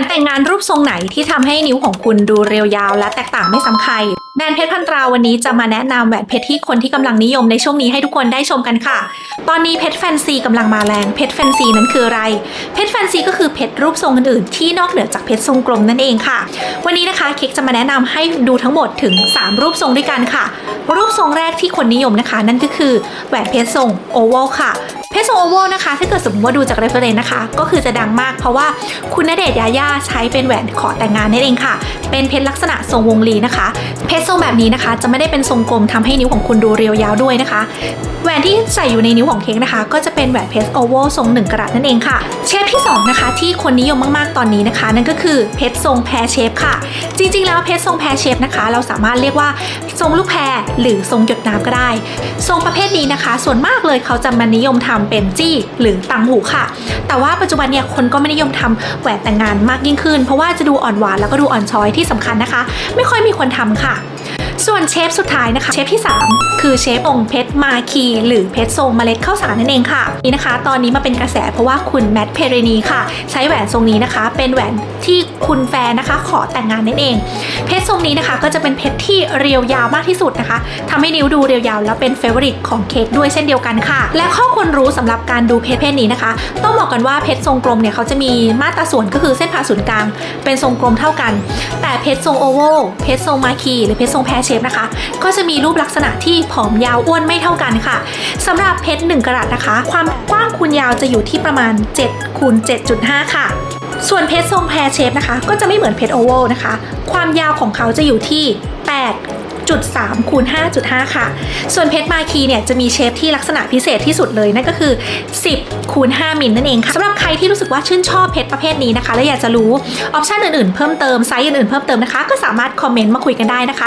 นแต่งงานรูปทรงไหนที่ทำให้นิ้วของคุณดูเรียวยาวและแตกต่างไม่ซ้ำใครแบรนด์เพชรพันตราวันนี้จะมาแนะนำแหวนเพชรที่คนที่กำลังนิยมในช่วงนี้ให้ทุกคนได้ชมกันค่ะ ตอนนี้เพชรแฟนซีกำลังมาแรงเพชรแฟนซีนั้นคืออะไร เพชรแฟนซีก็คือเพชรรูปทรงอื่นๆที่นอกเหนือจากเพชรทรงกลมนั่นเองค่ะ วันนี้นะคะเค้กจะมาแนะนำให้ดูทั้งหมดถึง 3 รูปทรงด้วยกันค่ะ รูปทรงแรกที่คนนิยมนะคะ นั่นก็คือแหวนเพชรทรงโอเวลค่ะเพชรทรงโอเวลนะคะถ้าเกิดสมมติว่าดูจากเรฟเฟรนนะคะ ก็คือจะดังมากเพราะว่าคุณณเดชน์ยาย่าใช้เป็นแหวนขอแต่งงานนั่นเองค่ะ เป็นเพชรลักษณะทรงวงลีนะคะ เพชรทรงแบบนี้นะคะ จะไม่ได้เป็นทรงกลมทำให้นิ้วของคุณดูเรียวยาวด้วยนะคะแหวนที่ใส่อยู่ในนิ้วของเค้กนะคะ ก็จะเป็นแหวนเพชรโอเวลทรง1กะรัตนั่นเองค่ะเชฟที่2นะคะที่คนนิยมมากๆตอนนี้นะคะ นั่นก็คือเพชรทรงแพรเชฟค่ะ จริงๆ แล้วเพชรทรงแพรเชฟนะคะ เราสามารถเรียกว่าทรงลูกแพรหรือทรงหยดน้ำก็ได้ ทรงประเภทนี้นะคะ ส่วนมากเลยเขาจะมานิยมทำเป็นจี้หรือต่างหูค่ะ แต่ว่าปัจจุบันเนี่ยคนก็ไม่นิยมทำแหวนแต่งงานมากยิ่งขึ้น เพราะว่าจะดูอ่อนหวานแล้วก็ดูอ่อนช้อยที่สำคัญนะคะ ไม่ค่อยมีคนทำค่ะ ส่วนเชฟสุดท้ายนะคะ เชฟที่ 3 คือเชฟองเพชรมาคี หรือเพชรทรงเมล็ดข้าวสารนั่นเองค่ะ นี่นะคะ ตอนนี้มาเป็นกระแสเพราะว่าคุณแมทเพเรนีค่ะ ใช้แหวนทรงนี้นะคะ เป็นแหวนที่คุณแฟนนะคะ ขอแต่งงานนั่นเอง เพชรทรงนี้นะคะก็จะเป็นเพชรที่เรียวยาวมากที่สุดนะคะทำให้นิ้วดูเรียวยาวแล้วเป็นเฟเวอริตของเค้กด้วยเช่นเดียวกันค่ะ และข้อควรรู้สำหรับการดูเพชรเพศนี้นะคะ ต้องบอกกันว่าเพชรทรงกลมเนี่ยเขาจะมีมาตราส่วนก็คือเส้นผ่าศูนย์กลาง เป็นทรงกลมเท่ากัน แต่เพชรทรงโอเวลเพชรทรงมาคีหรือเพชรทรงแพรเชฟนะคะ ก็จะมีรูปลักษณะที่ผอมยาวอ้วนไม่เท่ากันค่ะสำหรับเพชร1กะรัตนะคะ ความกว้างคูณยาวจะอยู่ที่ประมาณ7คูณ7.5 ค่ะ ส่วนเพชรทรงแพรเชฟนะคะ ก็จะไม่เหมือนเพชรโอเวลนะคะ ความยาวของเขาจะอยู่ที่8.3คูณ5.5 ค่ะ ส่วนเพชรมาคีเนี่ยจะมีเชฟที่ลักษณะพิเศษที่สุดเลยนั่นก็คือ 10คูณ5มิลนั่นเองค่ะสำหรับใครที่รู้สึกว่าชื่นชอบเพชรประเภทนี้นะคะ และอยากจะรู้ออปชันอื่นๆเพิ่มเติมไซส์อื่นๆเพิ่มเติมนะคะ ก็สามารถคอมเมนต์มาคุยกันได้นะคะ